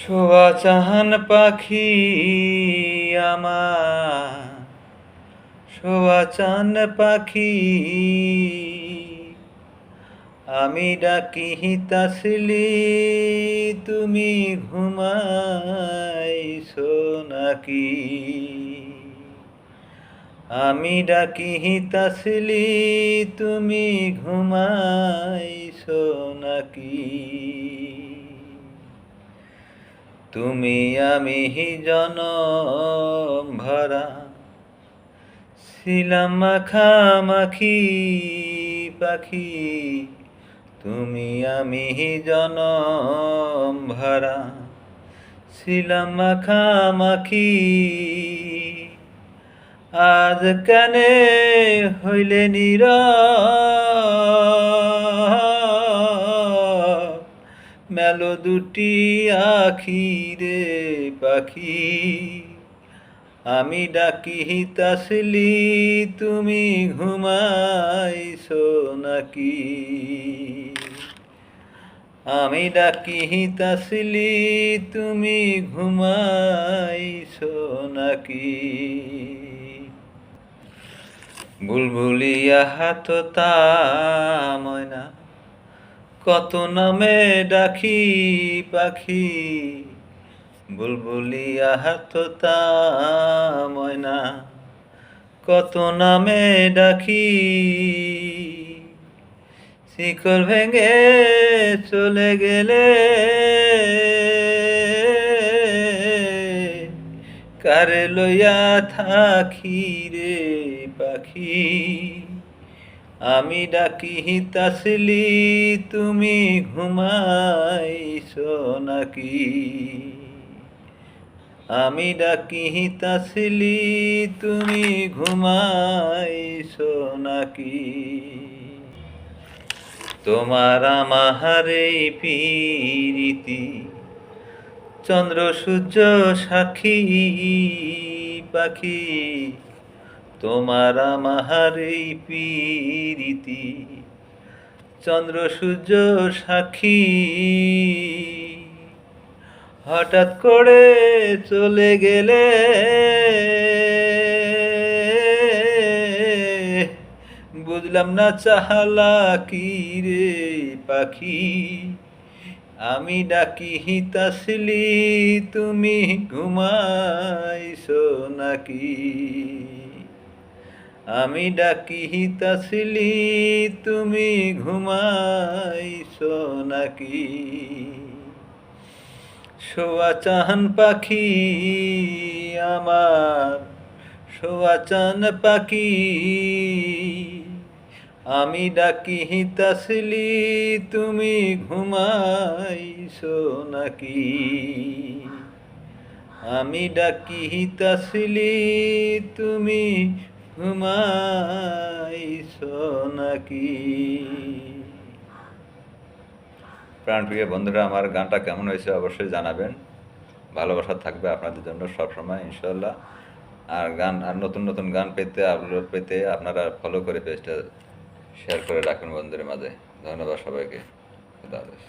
শোয়া চাহান পাখি আমার। শোয়া চান পাখি, আমি ডাকি তাসলি তুমি ঘুমাইছো নাকি? আমি ডাকি তাসলি তুমি ঘুমাইছো নাকি? তুমি আমি জনম ভরা। ছিলাম মাখামাখি পাখি। তুমি আমি জনম ভরা। ছিলাম মাখামাখি আজ কানে হইলে নিরা মেলো দুটি আখি রে পাখি। আমি ডাকি তাসলি তুমি ঘুমাইছো নাকি? আমি ডাকি তাসলি তুমি ঘুমাইছো নাকি? বুলবুলিয়া হাত তা ময়না কত নামে ডাকি পাখি বুলবুলিয়া হাত তা ময়না, কত নামে ডাকি, শিকড় ভেঙে চলে গেলে কারে লইয়া থাকি রে পাখি? আমি ডাকি তাসলি, তুমি ঘুমাইছো নাকি? আমি ডাকি তাসলি, তুমি ঘুমাইছো নাকি? তোমার এই পীরিতি, চন্দ্র সূর্য সাক্ষী পাখি তোমার আমার এই পীরিতি। চন্দ্র, সূর্য, সাক্ষী। হঠাৎ করে চলে গেলে বুঝলাম না চাহালা কি রে পাখি। আমি ডাকি হিতাসলি তুমি ঘুমাইছো নাকি? আমি ডাকি হিতাসলি তুমি ঘুমাইছো নাকি? শোয়া চাহান পাখি আমার, শোয়া চান পাখি। আমি ডাকি হিতাসলি তুমি ঘুমাইছো নাকি? আমি ডাকি হিতাসলি তুমি প্রাণপ্রিয় বন্ধুরা, আমার গানটা কেমন হয়েছে অবশ্যই জানাবেন। ভালোবাসা থাকবে আপনাদের জন্য সবসময় ইনশাল্লাহ আর গান, আর নতুন নতুন গান পেতে, আপলোড পেতে আপনারা ফলো করে পেজটা শেয়ার করে রাখুন বন্ধুদের মাঝে। ধন্যবাদ সবাইকে। খুদা হাফেজ।